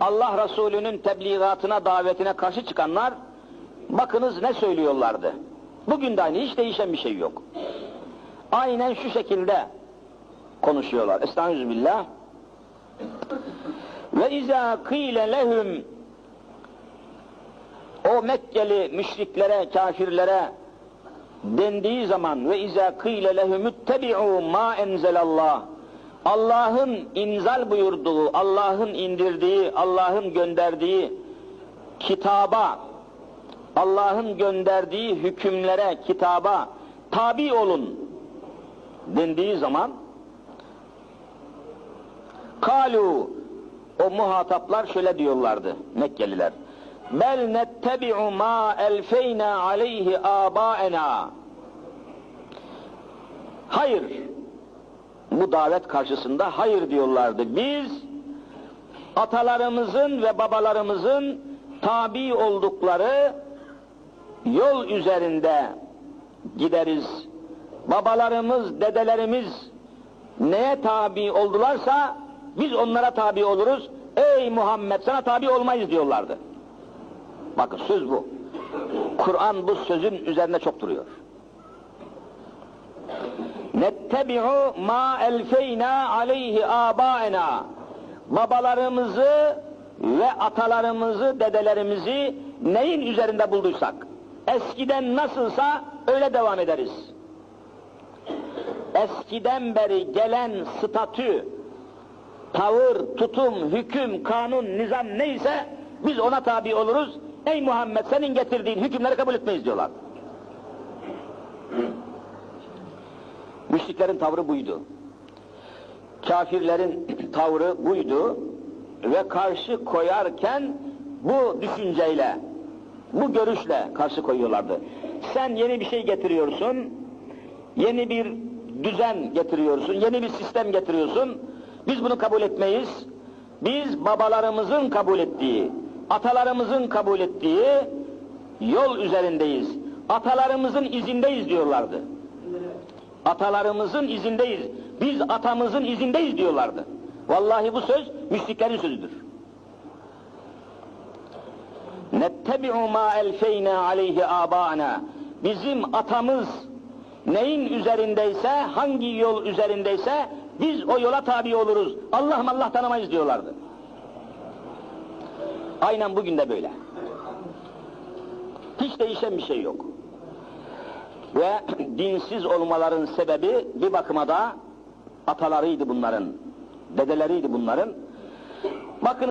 Allah Resulü'nün tebliğatına, davetine karşı çıkanlar, bakınız ne söylüyorlardı. Bugün de aynı, hiç değişen bir şey yok. Aynen şu şekilde konuşuyorlar. Estağfirullah. Ve izâ kîle lehum o Mekkeli müşriklere, kafirlere dendiği zaman ve izâ kîle lehumuttebi'û mâ enzelallah Allah'ın inzal buyurduğu, Allah'ın indirdiği, Allah'ın gönderdiği kitaba, Allah'ın gönderdiği hükümlere, kitaba tabi olun dendiği zaman kalu o muhataplar şöyle diyorlardı Mekkeliler. Bel nettebi'u ma elfeyna aleyhi abaena. Hayır. Bu davet karşısında hayır diyorlardı. Biz atalarımızın ve babalarımızın tabi oldukları yol üzerinde gideriz. Babalarımız, dedelerimiz neye tabi oldularsa biz onlara tabi oluruz. Ey Muhammed sana tabi olmayız diyorlardı. Bakın söz bu. Kur'an bu sözün üzerine çok duruyor. Nettebi'u ma elfeyna aleyhi abaena. Babalarımızı ve atalarımızı, dedelerimizi neyin üzerinde bulduysak, eskiden nasılsa öyle devam ederiz. Eskiden beri gelen statü, tavır, tutum, hüküm, kanun, nizam neyse biz ona tabi oluruz. Ey Muhammed senin getirdiğin hükümleri kabul etmeyiz diyorlar. Müşriklerin tavrı buydu. Kafirlerin tavrı buydu ve karşı koyarken bu düşünceyle, bu görüşle karşı koyuyorlardı. Sen yeni bir şey getiriyorsun, yeni bir düzen getiriyorsun, yeni bir sistem getiriyorsun. Biz bunu kabul etmeyiz. Biz babalarımızın kabul ettiği, atalarımızın kabul ettiği yol üzerindeyiz. Atalarımızın izindeyiz diyorlardı. Atalarımızın izindeyiz. Biz atamızın izindeyiz diyorlardı. Vallahi bu söz müşriklerin sözüdür. Nettebi'u ma elfeyna aleyhi abana. Bizim atamız neyin üzerindeyse, hangi yol üzerindeyse biz o yola tabi oluruz. Allah'ım Allah tanımayız diyorlardı. Aynen bugün de böyle. Hiç değişen bir şey yok. Ve dinsiz olmaların sebebi bir bakıma da atalarıydı bunların, dedeleriydi bunların. Bakın